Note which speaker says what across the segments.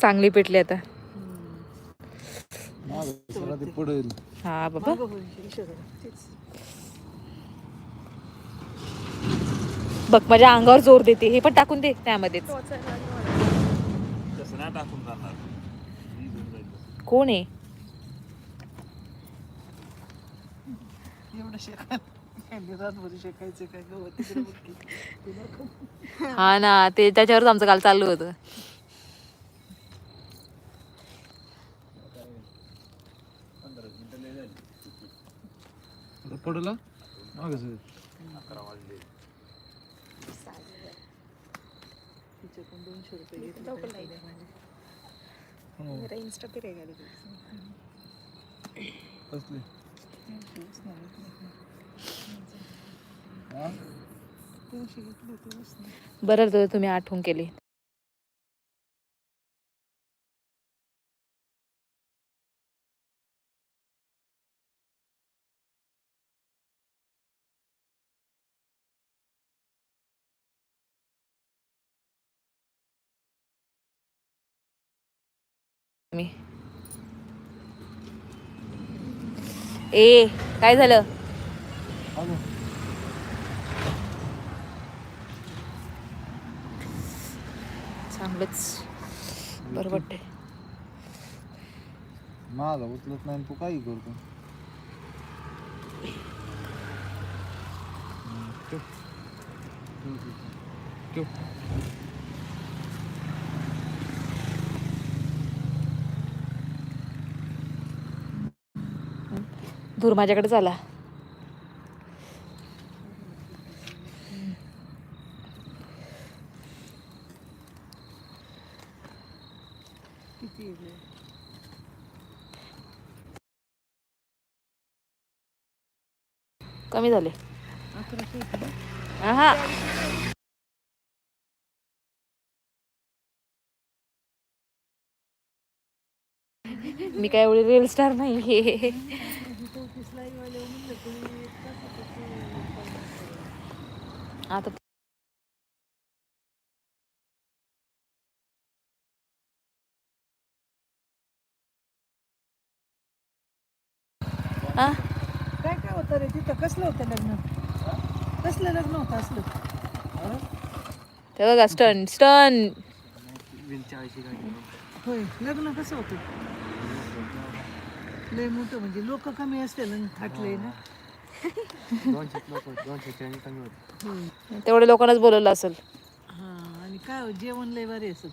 Speaker 1: चांगली पेटली आता. हा बाबा. बघ माझ्या अंगावर जोर देते. हे पण टाकून दे त्यामध्येच. कोण आहे. हा ना ते त्याच्यावरच आमचं काल चालू होतं.
Speaker 2: पडला? मागे
Speaker 3: दोनशे रुपये घेतले
Speaker 2: हा?
Speaker 3: घेतले तेव्हाच नाही
Speaker 1: बरं झालं तुम्ही आठवण केली. मी. ए काय झालं. चांगलंच. बरं वाटतंय.
Speaker 2: माझा उचलत नाही आणि तू काही करतो. ठेव.
Speaker 1: धूर माझ्याकडे
Speaker 3: झाला.
Speaker 1: कमी झाले. हा. मी काय एवढी रील स्टार नाही आता?
Speaker 3: काय काय होतं रे तिथं? कसलं होतं लग्न? कसलं लग्न होतं असलं?
Speaker 1: ते बघा स्टन स्टन
Speaker 3: होय लग्न कसं होतं? लय मोठं म्हणजे लोक कमी असतील आणि थाटले ना. होय
Speaker 1: तेवढे लोकांनाच बोलवलं असेल.
Speaker 3: हा आणि काय हो, जेवण लय भारी असेल.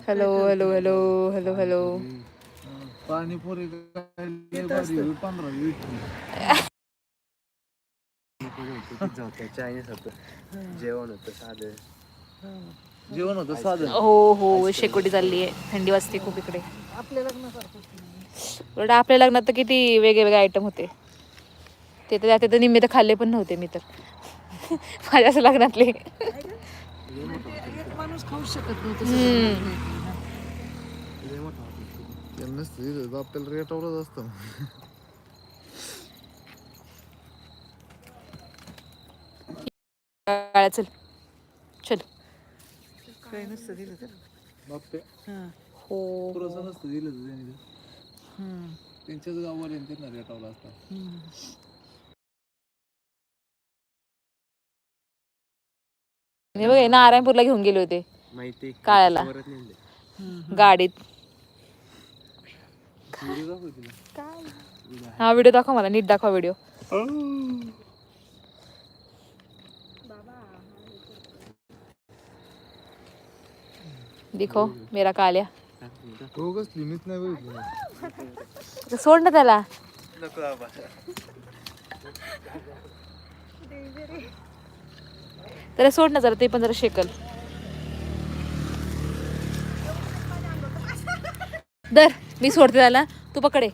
Speaker 1: Hello hello hello hello hello.
Speaker 2: हा, पाणीपुरी काय लय भारी होईल, पंधरा वीस.
Speaker 4: चायनीज होतं जेवण होतं साधं.
Speaker 2: जेवण होतं साधं.
Speaker 1: हो हो शेकोटी चालली आहे थंडी वाजते खूप इकडे.
Speaker 3: आपल्या लग्नासारखं
Speaker 1: उलट आपल्या लग्नात तर किती वेगळे आयटम होते. ते तर त्यात तर निम्मे तर खाल्ले पण नव्हते मी तर. माझ्या असं लग्नातले.
Speaker 3: माणूस खाऊ शकत
Speaker 2: आपल्याला रेटावरच असतं
Speaker 1: चल चल
Speaker 3: काय नसतं दिलं तर हा
Speaker 1: हो
Speaker 2: दिलं. त्यांच्याच गावावर यांनी त्यांना रेटावला असता
Speaker 3: हम्म.
Speaker 1: मी बघ नारायणपूरला घेऊन गेले होते.
Speaker 4: माहिती
Speaker 1: काळ्याला. गाडीत. हा व्हिडिओ दाखव मला नीट दाखवा व्हिडिओ. दिखो मेरा काल्या.
Speaker 2: हो कसली मीच नाही बघितली
Speaker 1: सोड ना त्याला.
Speaker 4: नको बाबा.
Speaker 1: त्याला सोड ना जरा ते पण जरा शेकल. दर मी सोडते त्याला. तू पकडे